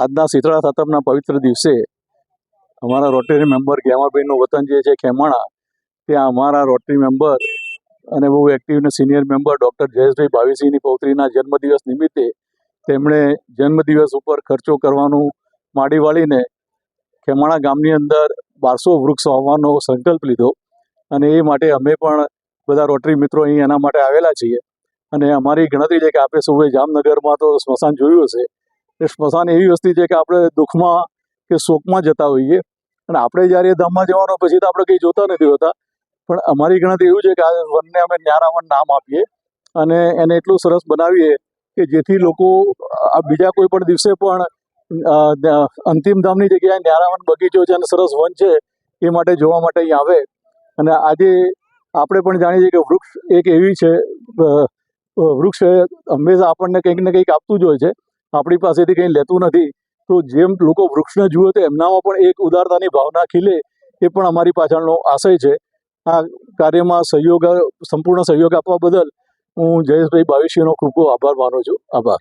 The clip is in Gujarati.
આજના શીતળા સાતમના પવિત્ર દિવસે અમારા રોટરી મેમ્બર ગેમાબેનનું વતન જે છે ખેમાણા, ત્યાં અમારા રોટરી મેમ્બર અને બહુ એક્ટિવ અને સિનિયર મેમ્બર ડૉક્ટર જયેશભાઈ ભાવીસિંહની પૌત્રીના જન્મદિવસ નિમિત્તે તેમણે જન્મદિવસ ઉપર ખર્ચો કરવાનું માંડી વાળીને ખેમાણા ગામની અંદર બારસો વૃક્ષ વાવવાનો સંકલ્પ લીધો અને એ માટે અમે પણ બધા રોટરી મિત્રો અહીં એના માટે આવેલા છીએ. અને અમારી ગણતરી છે કે આપણે સૌએ જામનગરમાં તો સ્મશાન જોયું હશે. એ સ્મશાન એવી વસ્તુ છે કે આપણે દુઃખમાં કે શોકમાં જતા હોઈએ. અને આપણે જ્યારે ધામમાં જવાનો, પછી તો આપણે કંઈ જોતા નથી હોતા. પણ અમારી ગણતરી એવું છે કે આ વનને અમે ન્યારાવન નામ આપીએ અને એને એટલું સરસ બનાવીએ કે જેથી લોકો આ બીજા કોઈ પણ દિવસે પણ અંતિમ ધામની જગ્યાએ ન્યારાવન બગીચો છે અને સરસ વન છે એ માટે જોવા માટે અહીં આવે. અને આજે આપણે પણ જાણીએ છીએ કે વૃક્ષ એક એવી છે વૃક્ષ હંમેશા આપણને કંઈક ને કંઈક આપતું જ હોય છે. આપણી પાસેથી કંઈ લેતું નથી. તો જેમ લોકો વૃક્ષને જુએ તો એમનામાં પણ એક ઉદારતાની ભાવના ખીલે એ પણ અમારી પાછળનો આશય છે. આ કાર્યમાં સહયોગ, સંપૂર્ણ સહયોગ આપવા બદલ હું જયેશભાઈ બાવીસીનો ખૂબ ખૂબ આભાર માનું છું. આભાર.